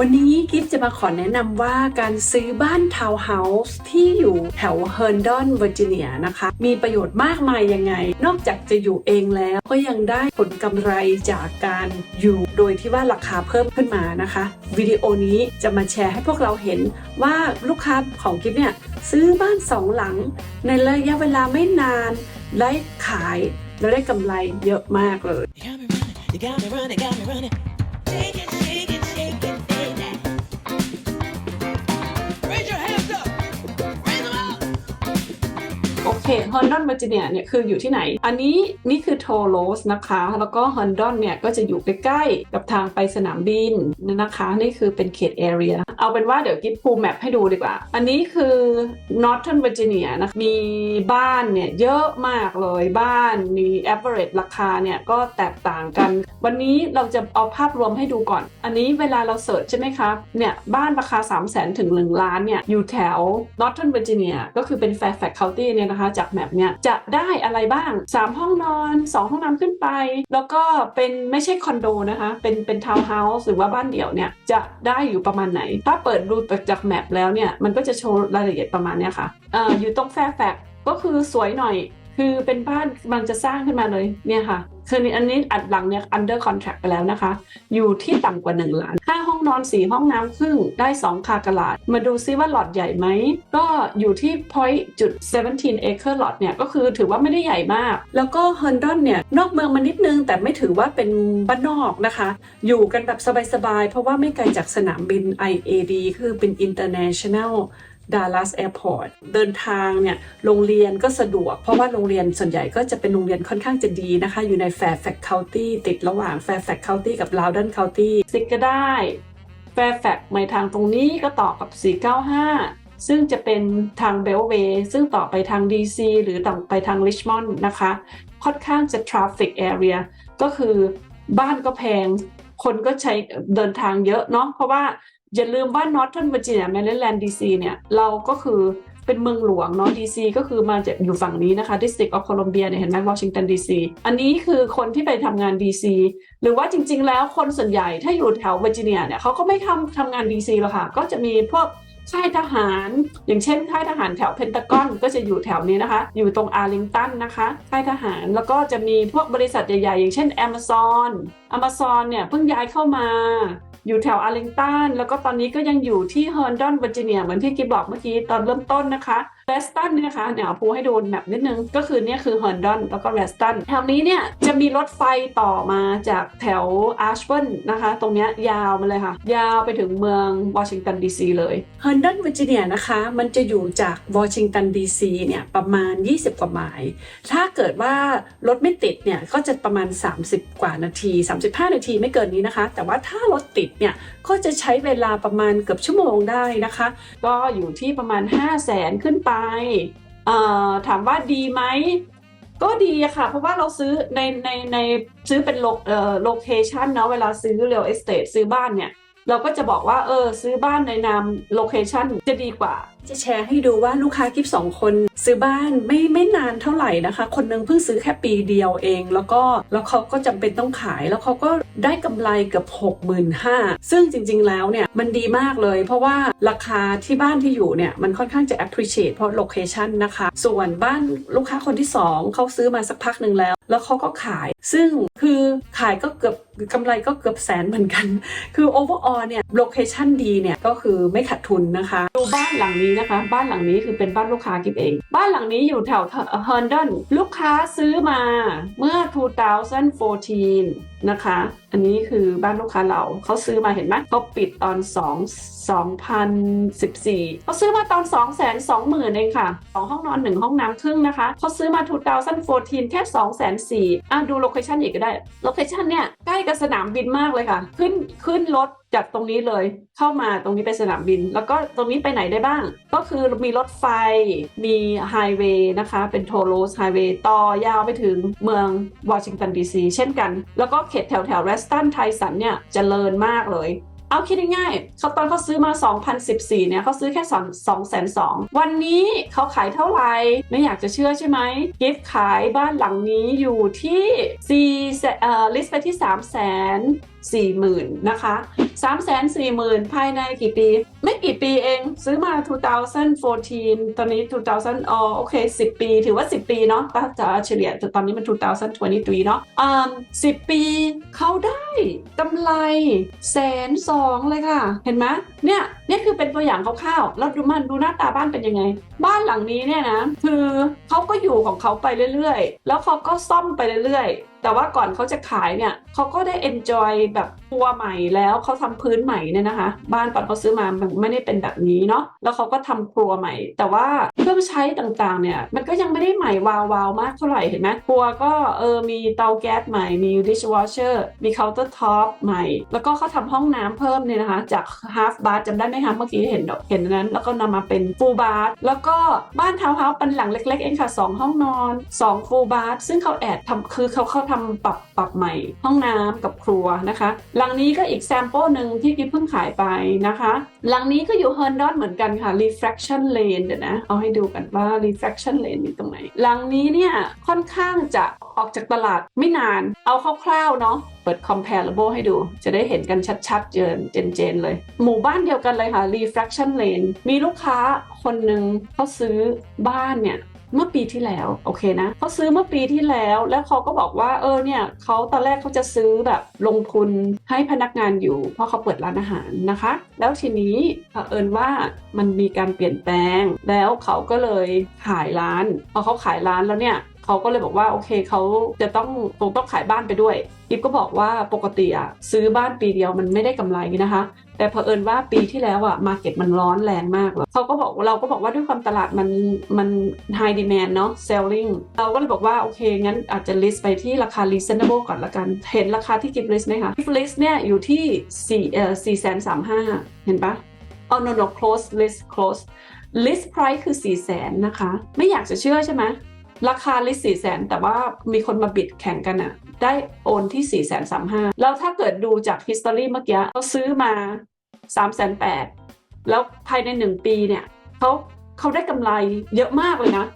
วันนี้กิฟจะมาขอแนะนำว่าการซื้อบ้านทาวน์เฮาส์ที่อยู่แถวเฮิร์นดอนเวอร์จิเนียนะคะ มีประโยชน์มากมายยังไง นอกจากจะอยู่เองแล้วก็ยังได้ผลกำไรจากการอยู่โดยที่ว่าราคาเพิ่มขึ้นมานะคะ วิดีโอนี้จะมาแชร์ให้พวกเราเห็นว่าลูกค้าของกิฟเนี่ยซื้อบ้านสองหลัง ในระยะเวลาไม่นานได้ขายแล้วได้กำไรเยอะมากเลย เคฮอนดอนเวอร์จิเนียเนี่ยคืออยู่ที่ไหน อันนี้นี่คือโทโลสนะคะ แล้วก็ฮอนดอนเนี่ยก็จะอยู่ใกล้ๆกับทางไปสนามบินนะคะ นี่คือเป็นเขตแอเรียเอาเป็นว่าเดี๋ยวกิ๊บพูแมปให้ดูดีกว่า อันนี้คือ Northern Virginia นะมีบ้านเนี่ยเยอะมากเลยบ้านมี average ราคาเนี่ยก็แตกต่างกัน วันนี้เราจะเอาภาพรวมให้ดูก่อน อันนี้เวลาเราเสิร์ชใช่ไหมครับเนี่ยบ้านราคา 3 0 0 0 0 0ถึง1ล้านเนี่ยอยู่แถว Northern Virginia ก็คือเป็น Fairfax County เนี่ยนะคะจากแมปเนี่ยจะได้อะไรบ้าง 3 ห้องนอน 2 ห้องน้ำขึ้นไป แล้วก็เป็นไม่ใช่คอนโดนะคะ เป็นเป็นทาวน์เฮาส์หรือว่าบ้านเดี่ยวเนี่ยจะได้อยู่ประมาณไหน ถ้าเปิดดูจากแมปแล้วเนี่ยมันก็จะโชว์รายละเอียดประมาณเนี้ยค่ะอ่ออยู่ตรงแฟร์แฟกก็คือสวยหน่อย คือเป็นบ้านกำลังจะสร้างขึ้นมาเลยเนี่ยค่ะคืออันนี้อัดหลังเนี่ย under contract ไปแล้วนะคะ อยู่ที่ต่ำกว่า 1 ล้าน5ห้องนอน4ห้องน้ำครึ่งได้ 2 คากระลาด มาดูซิว่าหลอดใหญ่ไหม ก็อยู่ที่ point จุด17 acre lot เนี่ย ก็คือถือว่าไม่ได้ใหญ่มาก แล้วก็ฮอนดอนเนี่ย นอกเมืองมานิดนึง แต่ไม่ถือว่าเป็นบ้านนอกนะคะ อยู่กันแบบสบายๆ เพราะว่าไม่ไกลจากสนามบิน IAD คือเป็น international ดัลลัสแอร์พอร์ตเดินทางเนี่ยโรงเรียนก็สะดวก เพราะว่าโรงเรียนส่วนใหญ่ก็จะเป็นโรงเรียนค่อนข้างจะดีนะคะ อยู่ใน Fairfax County ติดระหว่าง Fairfax County กับ Loudoun County ซิกก็ได้ Fairfax ไม่ทางตรงนี้ก็ต่อกับ 495 ซึ่งจะเป็นทางเบลเวย์ซึ่งต่อไปทาง DC หรือต่อไปทางริชมอนด์นะคะ ค่อนข้างจะ traffic area ก็คือบ้านก็แพงคนก็ใช้เดินทางเยอะเนาะเพราะว่า อย่าลืมว่า Northern Virginia Maryland DC เนี่ย เราก็คือเป็นเมืองหลวงเนาะ DC ก็คือมาจากอยู่ฝั่งนี้นะคะ District of Columbia เนี่ยเห็นไหม Washington DC อันนี้คือคนที่ไปทำงาน DC หรือว่าจริง ๆ แล้วคนส่วนใหญ่ถ้าอยู่แถวเวอร์จิเนียเนี่ยเขาก็ไม่ทำทำงาน DC หรอกค่ะ ก็จะมีพวกค่ายทหาร อย่างเช่นค่ายทหารแถวเพนตากอนก็จะอยู่แถวนี้นะคะ อยู่ตรงอาร์ลิงตันนะคะค่ายทหารแล้วก็จะมีพวกบริษัทใหญ่ๆ อย่างเช่น Amazon Amazon เนี่ยเพิ่งย้ายเข้ามา อยู่แถวอาร์ลิงตันแล้วก็ตอนนี้ก็ยังอยู่ที่เฮอร์นดอนเวอร์จิเนียเหมือนที่กิบบอกเมื่อกี้ตอนเริ่มต้นนะคะ เรสตันเนี่ยนะคะเดี๋ยวเอาพูให้ดูแมปนิดนึง ก็คือเนี่ยคือเฮิร์นดอนแล้วก็เรสตันแถวนี้เนี่ยจะมีรถไฟต่อมาจากแถวอาร์ชเบิลนะคะ ตรงเนี้ยยาวมาเลยค่ะ ยาวไปถึงเมืองวอชิงตันดีซีเลยเฮิร์นดอนเวอร์จิเนียนะคะ มันจะอยู่จากวอชิงตันดีซีเนี่ยประมาณ 20 กว่าไมล์ถ้าเกิดว่ารถไม่ติดเนี่ยก็จะประมาณ 30 กว่านาที 35 นาทีไม่เกินนี้นะคะ แต่ว่าถ้ารถติดเนี่ยก็จะใช้เวลาประมาณเกือบชั่วโมงได้นะคะ ก็อยู่ที่ประมาณ 5 0 0แสนขึ้นไปเอ่อถามว่าดีไหมก็ดีอะค่ะ เพราะว่าเราซื้อในในในซื้อเป็นโลเอ่อโลเคชันเนาะเวลาซื้อเรียลเอสเตทซื้อบ้านเนี่ย เราก็จะบอกว่าเออซื้อบ้านในนามโลเคชันจะดีกว่า จะแชร์ให้ดูว่าลูกค้ากิฟสองคน ซื้อบ้านไม่ไม่นานเท่าไหร่นะคะ คนหนึงเพิ่งซื้อแค่ปีเดียวเอง แล้วก็แล้วเขาก็จำเป็นต้องขายแล้วเขาก็ได้กำไรเกือบ65,000ซึ่งจริง ๆ แล้วเนี่ยมันดีมากเลย เพราะว่าราคาที่บ้านที่อยู่เนี่ยมันค่อนข้างจะ appreciate เพราะโลเคชันนะคะ ส่วนบ้านลูกค้าคนที่สองเขาซื้อมาสักพักหนึ่งแล้ว แล้วเขาก็ขาย ซึ่งคือขายก็เกือบกำไรก็เกือบแสนเหมือนกัน คือ overall เนี่ยโลเคชันดีเนี่ยก็คือไม่ขาดทุนนะคะดูบ้านหลังนี้นะคะ บ้านหลังนี้คือเป็นบ้านลูกค้ากิฟเอง บ้านหลังนี้อยู่แถวเฮอร์นดอนลูกค้าซื้อมาเมื่อ 2014 นะคะ อันนี้คือบ้านลูกค้าเราเขาซื้อมาเห็นไหมเขาปิดตอน 2 2014เขาซื้อมาตอน 2 2 0 0 0 0เองค่ะสองห้องนอน 1 ห้องน้ำครึ่งนะคะเขาซื้อมา 2014 แค่ 2 4 0 0 0อะดูโลเคชันอีกก็ได้ โลเคชันเนี่ยใกล้กับสนามบินมากเลยค่ะ ขึ้นขึ้นรถจากตรงนี้เลยเข้ามาตรงนี้ไปสนามบิน แล้วก็ตรงนี้ไปไหนได้บ้าง ก็คือมีรถไฟมีไฮเวย์นะคะ เป็นโทโรสไฮเวย์ต่อยาวไปถึงเมืองวอชิงตันดีซีเช่นกัน แล้วก็เขตแถวแถวเรสตันไทสันเนี่ยเจริญมากเลย เอาคิดง่ายๆเขาตอนเขาซื้อมา 2014 เนี่ยเขาซื้อแค่2 2 0 0วันนี้เขาขายเท่าไหร่ ไม่อยากจะเชื่อใช่ไหมกิฟขายบ้านหลังนี้อยู่ที่4เอ่อลิสต์ไปที่3 4 0 0 0 0 นะคะ 3 4 0 0 0 0 ภายในกี่ปี กี่ปีเอง ซื้อมา 2014 ตอนนี้ 2000อ๋อโอเค 10 ปี ถือว่า 10 ปีเนาะถ้าจะเฉลี่ยตอนนี้มัน 2023 เนาะอ่า10 ปีเขาได้กำไรแสนสองเลยค่ะ เห็นไหมเนี่ยนี่คือเป็นตัวอย่างคร่าวๆแล้วดูมันดูหน้าตาบ้านเป็นยังไง บ้านหลังนี้เนี่ยนะคือเขาก็อยู่ของเขาไปเรื่อยๆ แล้วเขาก็ซ่อมไปเรื่อยๆ แต่ว่าก่อนเขาจะขายเนี่ยเขาก็ได้ enjoy แบบตัวใหม่แล้วเขาทำพื้นใหม่เนี่ยนะคะ บ้านตอนเขาซื้อมามันไม่ได้เป็นแบบนี้เนาะแล้วเขาก็ทำครัวใหม่ แต่ว่าเครื่องใช้ต่างๆเนี่ยมันก็ยังไม่ได้ใหม่วาวๆมากเท่าไหร่เห็นไหมครัวก็เออมีเตาแก๊สใหม่มี dishwasher มี counter top ใหม่ แล้วก็เขาทำห้องน้ำเพิ่มเนี่ยนะคะ จาก half bath จำได้ไหมคะเมื่อกี้เห็นเห็นนั้น แล้วก็นำมาเป็นฟูบาร์ดแล้วก็บ้านทาวน์เฮาส์เป็นหลังเล็ก ๆ เองค่ะสองห้องนอนสอง full bath ซึ่งเขาแอดทำคือเขาเขาทำปรับปรับใหม่ ห้องน้ำกับครัวนะคะ หลังนี้ก็อีกแซมเปิลหนึ่งที่กิ๊บเพิ่งขายไปนะคะ หลังนี้ก็อยู่เฮิร์นดอนเหมือนกันค่ะ refraction lane เดี๋ยวนะ เอาให้ดูกันว่า refraction lane อยู่ตรงไหน หลังนี้เนี่ยค่อนข้างจะออกจากตลาดไม่นาน เอาคร่าวๆเนาะเปิด comparable ให้ดู จะได้เห็นกันชัดๆ เจนเจนๆเลย หมู่บ้านเดียวกันเลยค่ะ refraction lane มีลูกค้าคนหนึ่งเขาซื้อบ้านเนี่ย เมื่อปีที่แล้วโอเคนะเขาซื้อเมื่อปีที่แล้ว แล้วเขาก็บอกว่าเออเนี่ยเขาตอนแรกเขาจะซื้อแบบลงทุนให้พนักงานอยู่ เพราะเขาเปิดร้านอาหารนะคะ แล้วทีนี้เผอิญว่ามันมีการเปลี่ยนแปลง แล้วเขาก็เลยขายร้านพอเขาขายร้านแล้วเนี่ย เขาก็เลยบอกว่าโอเคเขาจะต้องคงต้องขายบ้านไปด้วยอิฟก็บอกว่าปกติอะซื้อบ้านปีเดียวมันไม่ได้กำไรนะคะ แต่เผอิญว่าปีที่แล้วอะมาเก็ตมันร้อนแรงมากเลยเขาก็บอกเราก็บอกว่าด้วยความตลาดมันมัน high demand เนาะ selling เราก็เลยบอกว่าโอเค งั้นอาจจะ list ไปที่ราคา reasonable ก่อนละกัน เห็นราคาที่กิฟ list ไหมคะกิฟ list เนี่ยอยู่ที่4เอ่อ4แสนสามห้าเห็นปะอ๋อ no no close list close list price คือ4แสนนะคะ ไม่อยากจะเชื่อใช่ไหม ราคา list 4แสนแต่ว่ามีคนมาบิดแข่งกันอะได้โอนที่4 3 5 0 0แล้วถ้าเกิดดูจาก history เมื่อกี้เขาซื้อมา3 8 0 0 0แปดแล้วภายใน 1 ปีเนี่ยเขาเขาได้กำไรเยอะมากเลยนะ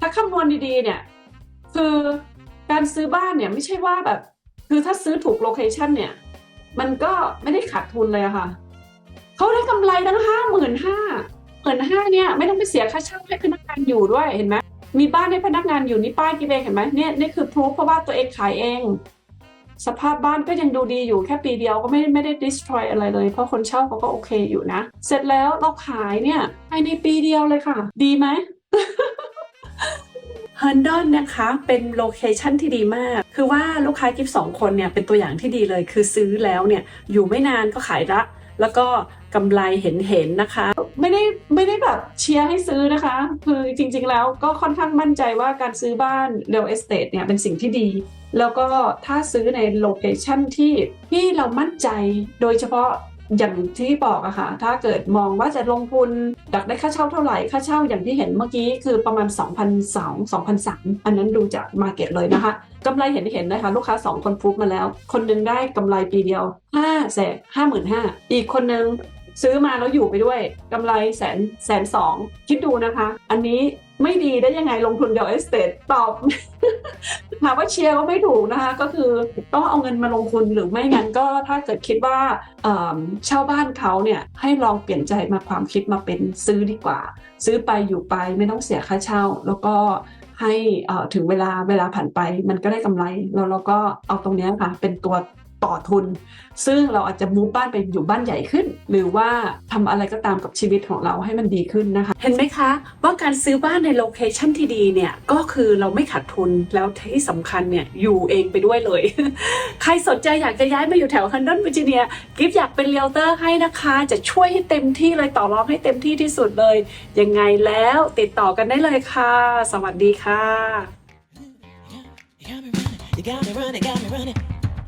ถ้าคำนวณดีๆเนี่ยคือการซื้อบ้านเนี่ยไม่ใช่ว่าแบบ คือถ้าซื้อถูกโลเคชันเนี่ยมันก็ไม่ได้ขาดทุนเลยค่ะเขาได้กำไรตั้งห้าหมื่นห้าหมื่นห้าเนี่ยไม่ต้องไปเสียค่าเช่าให้พนักงานอยู่ด้วยเห็นไหม มีบ้านให้พนักงานอยู่นี่ป้ายกิเองเห็นไหมเนี่ยนี่คือพรูฟเพราะว่าตัวเองขายเอง สภาพบ้านก็ยังดูดีอยู่แค่ปีเดียวก็ไม่ไม่ได้ destroy อะไรเลย เพราะคนเช่าเขาก็โอเคอยู่นะ เสร็จแล้วเราขายเนี่ยภายในปีเดียวเลยค่ะ ดีไหมฮันดอนนะคะเป็นโลเคชันที่ดีมาก คือว่าลูกค้ากิฟสองคนเนี่ยเป็นตัวอย่างที่ดีเลย คือซื้อแล้วเนี่ยอยู่ไม่นานก็ขายละ แล้วก็กำไรเห็นเห็นนะคะ ไม่ได้ไม่ได้แบบเชียร์ให้ซื้อนะคะ คือจริงๆแล้วก็ค่อนข้างมั่นใจว่าการซื้อบ้านเรียลเอสเตทเนี่ยเป็นสิ่งที่ดี แล้วก็ถ้าซื้อในโลเคชันที่ที่เรามั่นใจโดยเฉพาะอย่างที่บอกอะค่ะ ถ้าเกิดมองว่าจะลงทุนอยากได้ค่าเช่าเท่าไหร่ ค่าเช่าอย่างที่เห็นเมื่อกี้คือประมาณ 2 0 0 2,300อันนั้นดูจากมาเก็ตเลยนะคะกำไรเห็นเห็นนะคะ ลูกค้า 2 คนฟุกมาแล้ว คนหนึงได้กำไรปีเดียว5แสนห้าหมื่นห้าอีกคนนึง ซื้อมาแล้วอยู่ไปด้วยกำไรแสนแสนสองคิดดูนะคะ อันนี้ไม่ดีได้ยังไงลงทุนเดลเอสเตทตอบถามว่าเชียร์ก็ไม่ถูกนะคะ ก็คือต้องเอาเงินมาลงทุนหรือไม่งั้นก็ถ้าเกิดคิดว่าเช่าบ้านเขาเนี่ยให้ลองเปลี่ยนใจมาความคิดมาเป็นซื้อดีกว่า ซื้อไปอยู่ไปไม่ต้องเสียค่าเช่า แล้วก็ให้ถึงเวลาเวลาผ่านไปมันก็ได้กำไรแล้วเราก็เอาตรงเนี้ยค่ะ เป็นตัว ต่อทุน ซึ่งเราอาจจะมูฟบ้านไปอยู่บ้านใหญ่ขึ้น หรือว่าทำอะไรก็ตามกับชีวิตของเราให้มันดีขึ้นนะคะ เห็นไหมคะ ว่าการซื้อบ้านในโลเคชันที่ดีเนี่ยก็คือเราไม่ขาดทุนแล้วที่สำคัญเนี่ยอยู่เองไปด้วยเลย ใครสนใจอยากจะย้ายมาอยู่แถวฮันดอนเวอร์จิเนียกิฟอยากเป็นเรียลเตอร์ให้นะคะ จะช่วยให้เต็มที่เลยต่อรองให้เต็มที่ที่สุดเลย ยังไงแล้วติดต่อกันได้เลยค่ะ สวัสดีค่ะ You got me running, you got me running,